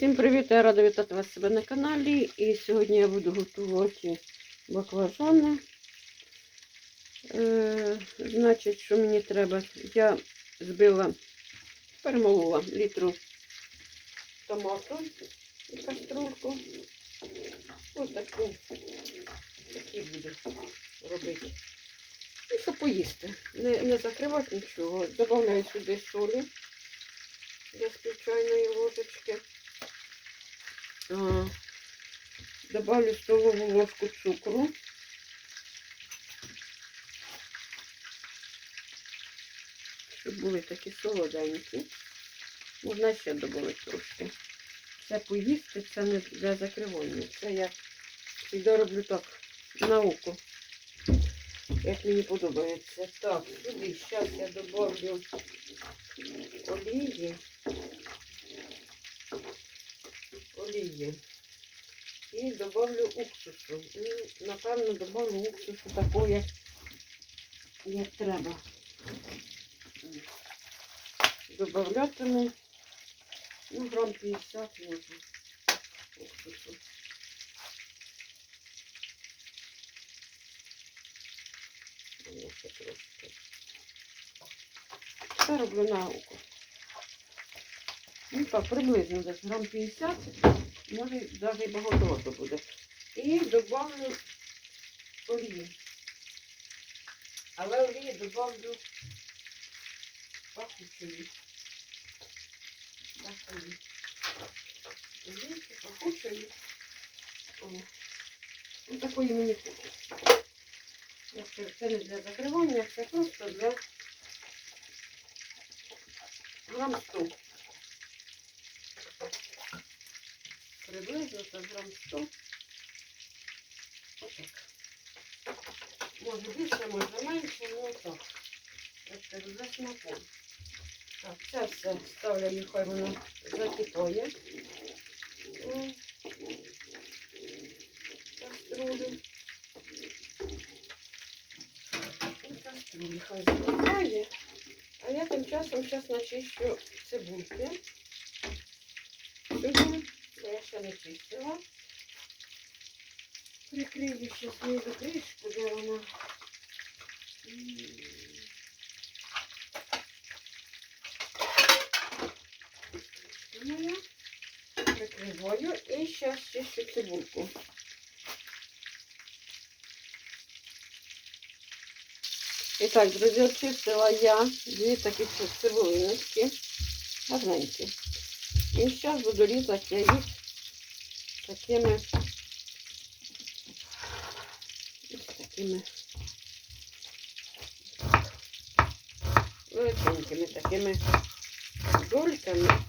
Всім привіт! Я рада вітати вас себе на каналі. І сьогодні я буду готувати баклажани. Е, значить, що мені треба? Я збила, перемолола літру томату і каструльку. Ось таку, такі буду робити. І щоб поїсти. Не, не закривати нічого. Добавляю сюди солі для співчайної ложечки. Добавлю столову ложку цукру. Щоб були такі солоденькі. Можна ще додати трошки. Це поїсти, це не для закривання. Це я завжди роблю так на око. Як мені подобається. Так, сюди зараз я добавлю олії. Олії. І добавлю уксусу. І, напевно, добавлю уксусу такого, як, як треба. Добавлятиму ну, грам 50 можна уксусу. Все роблю на око. Ну так, приблизно десь грам 50, може навіть багато буде. І добавлю олії. Але олії добавлю пахучої. Пахучої. Олійки пахучої. О. Ну, такої мені хочеться. Це не для закривання, це просто для грам 100. Приблизно це грам 100. Отак. Може більше, може менше, ну так. Ось за смаком. Так, це все ставлю, нехай воно закипає. Каструлю. Каструлю хай закипає. А я тим часом зараз начищу цибульки. Бо я ще не чистила. Прикрию ще свою кришку, де вона. Моя. Прикриваю і зараз чищу цибульку. І так, друзі, очистила я дві такі цибулиночки. Гарненькі. І зараз буду різати їх такими такими величенькими такими дольками.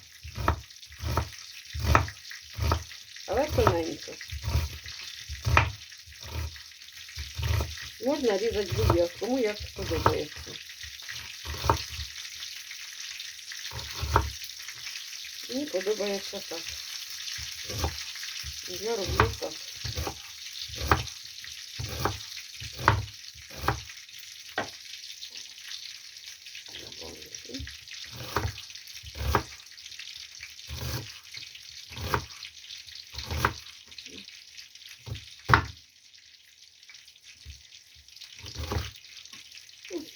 Але тоненько. Можна різати будь-як, кому як подобається. Мені подобається так. Я роблю так.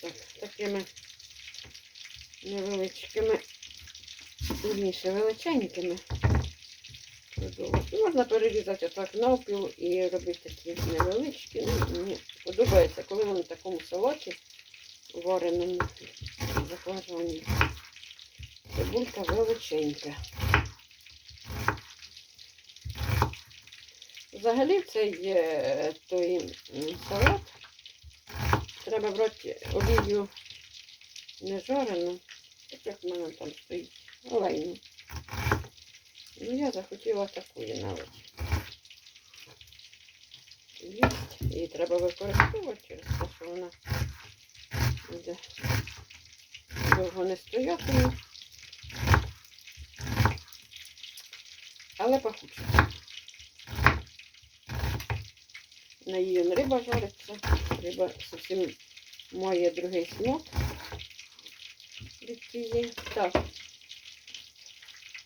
Так, такими невеличкими, вірніше, величенькими. Продовжувати. Можна перерізати отак навпіл і робити такі невеличкі. Ну, мені подобається, коли вони в такому салаті вареному закладені. Цибулька величенька. Взагалі цей е, той салат треба брати олію не жарену, так як в мене там стоїть, олейну. Ну, я захотіла такої навіть. Є. Її треба використовувати через те, що вона буде довго не стоятиме. Але пахуче. На її риба жариться. Риба зовсім має другий смак від тієї. Так.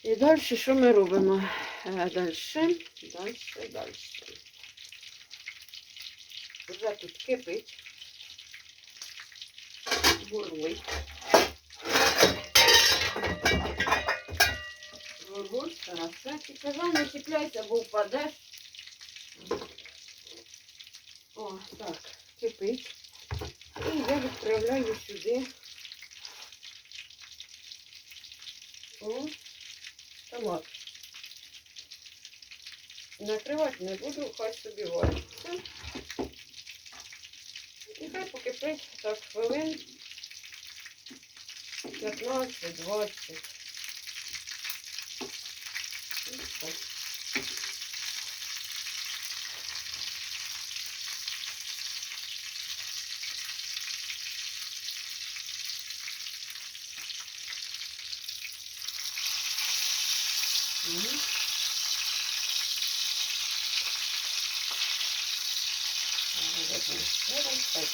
І далі що ми робимо? Далі, далі, далі. Вже тут кипить. Бурлить. Бурлить, все. Тільки вам не чіпляйся, бо впадеш. О, так, кипить. І я відправляю сюди. О, томат. Накривати не буду, хай собі вариться. І хай покипить так хвилин 15-20. І так.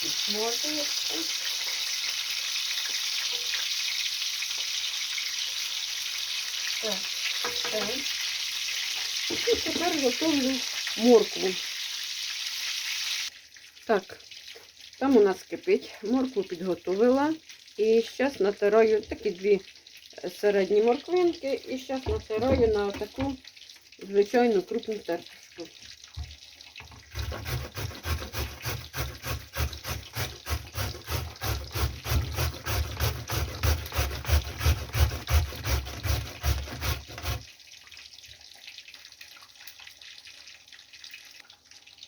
Смотується. Так, так. І тепер готовлю моркву. Так, там у нас кипить. Моркву підготовила. І зараз натираю такі дві е, середні морквинки. І зараз натираю на таку звичайну крупну тертушку.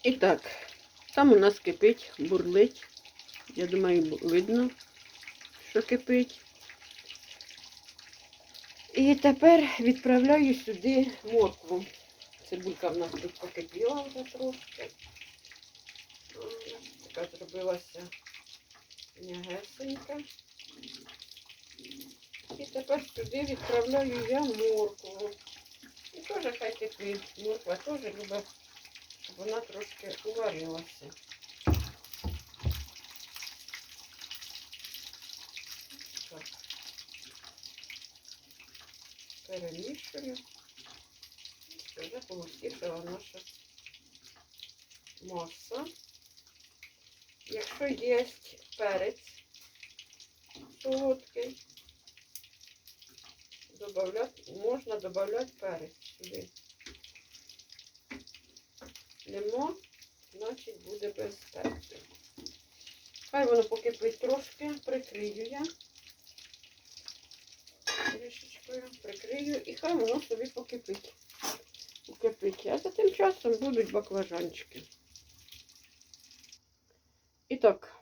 І так, там у нас кипить, бурлить. Я думаю, видно, що кипить. І тепер відправляю сюди моркву. Цибулька в нас тут покипіла вже трошки. Така зробилася м'ягесенька. І тепер сюди відправляю я моркву. І теж хай кипить. Морква теж любить вона трошки уварилася. Так. Перемішую. Вже полускішила наша маса. Якщо є перець солодкий, можна додати перець сюди. Нема, значить буде без перцю. Хай воно покипить трошки, прикрию я. Трішечкою прикрию і хай воно собі покипить. Покипить. А за тим часом будуть баклажанчики. І так,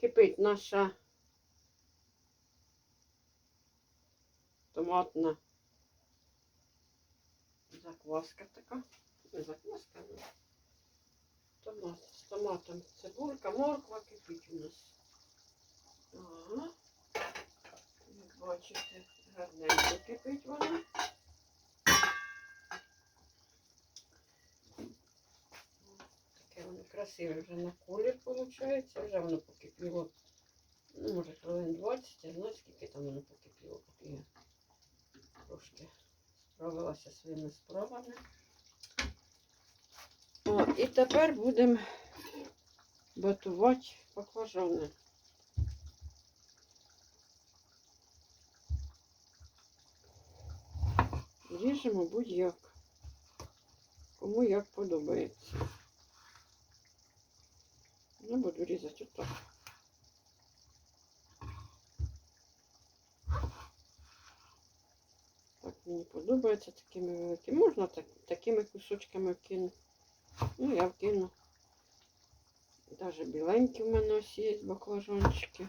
кипить наша томатна закваска така. Закваска, ну. Томат. З томатом цибулька, морква кипить у нас. Ага. Як бачите, гарненько кипить вона. Таке воно красиве вже на колір виходить. Вже воно покипіло. Ну, може, хвилин 20, а знаєте, скільки там воно покипіло, поки я трошки справилася своїми справами. І тепер будемо готувати баклажани. Ріжемо будь-як. Кому як подобається. Я буду різати отак. Так мені подобається такими великими. Можна так, такими кусочками кинути. Ну, я вкину. Даже біленькі в мене ось є баклажанчики.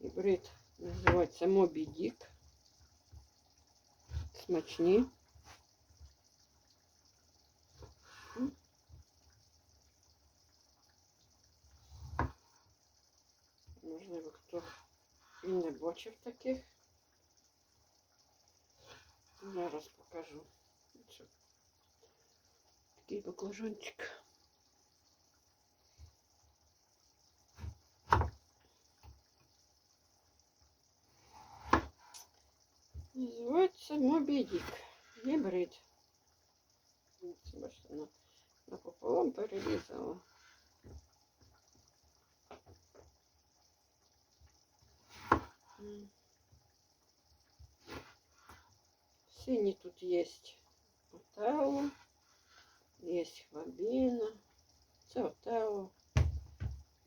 Гібрид називається Moby Dick. Смачні. Можливо, хто і не бачив таких. Зараз покажу. Це Такий баклажанчик. Називається Це Мобі Дік. Гібрид. Це бачите, на, напополам перерізала. М. Синий тут есть Отелло, есть Фабіна, це Отелло,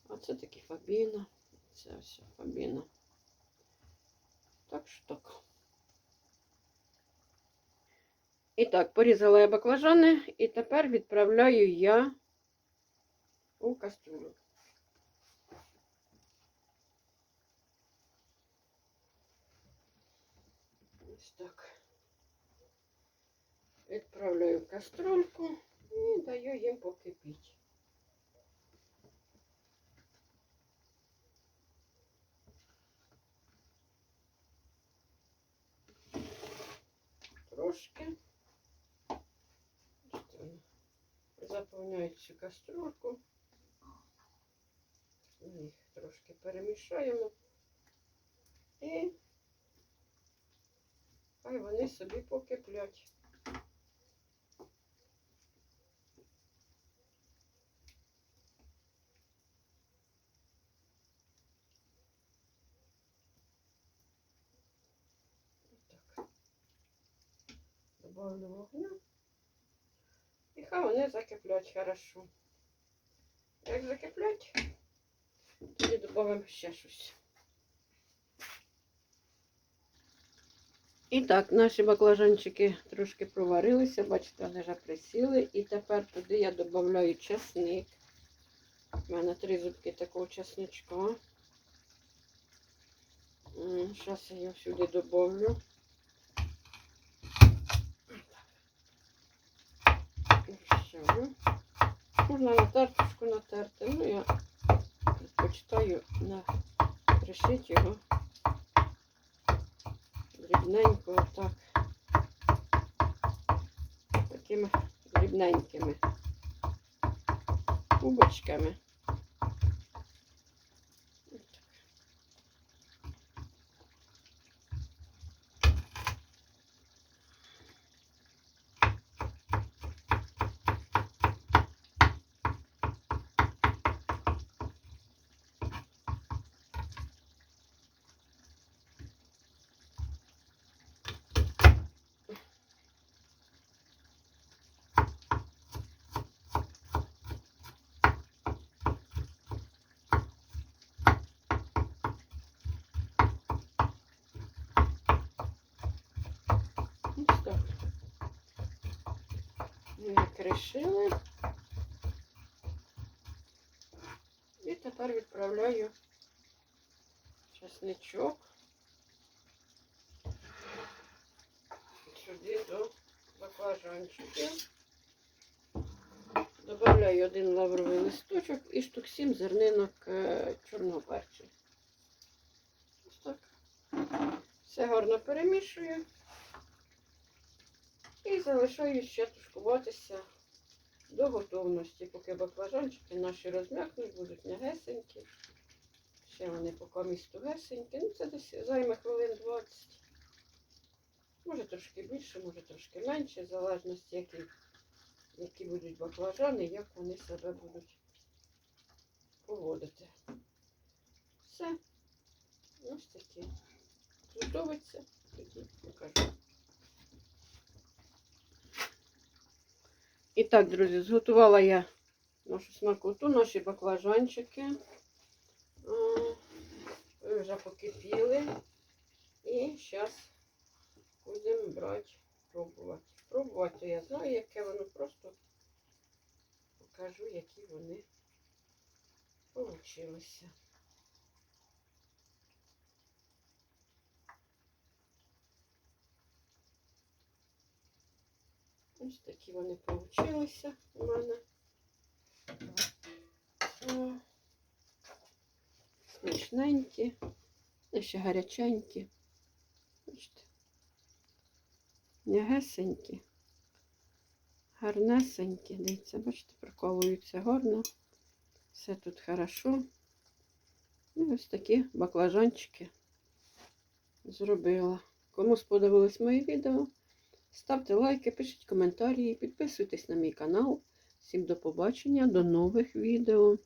а це таки Фабіна, це все Фабіна. Так що так. І так, порізала я баклажани і тепер відправляю я у каструлю. Ось так. Відправляю в каструльку І даю їм покипіти. Трошки. Заповняю цю каструльку. Їх трошки перемішаємо. І хай вони собі покиплять. Добавлю вогню. І хай вони закиплять хорошо. Як закиплять, тоді додамо ще щось. І так, наші баклажанчики трошки проварилися, бачите, вони вже присіли. І тепер туди я додаю чесник. У мене три зубки такого чесничка. Зараз я його сюди додавлю. Вищаю. Можна на тарточку натерти. Ну, я предпочитаю на пришити його дрібненько отак. Такими дрібненькими кубочками. Отак. Ось так. Накришили. І тепер відправляю чесничок сюди до баклажанчиків. Добавляю один лавровий листочок і штук 7 зернинок е, чорного перцю. Ось так. Все гарно перемішую. І залишаю ще тушкуватися до готовності, поки баклажанчики наші розм'якнуть, будуть м'ягесенькі. Ще вони поки місту гесенькі. Ну, це десь займе хвилин 20. Може трошки більше, може трошки менше, в залежності, які, які будуть баклажани, як вони себе будуть поводити. Все. Ось такі. Готовиться, тоді покажу. І так, друзі, зготувала я нашу смакоту, наші баклажанчики. Ви Вже покипіли. І зараз будемо брати, пробувати. Пробувати я знаю, яке воно, просто покажу, які вони получилися. Ось такі вони получилися у мене. Смачненькі, ще гаряченькі. Бачите. М'ягесенькі, гарнесенькі. Дивіться, бачите, приколуються гарно. Все тут хорошо. І ось такі баклажанчики зробила. Кому сподобалось моє відео, ставте лайки, пишіть коментарі, підписуйтесь на мій канал. Всім до побачення, до нових відео.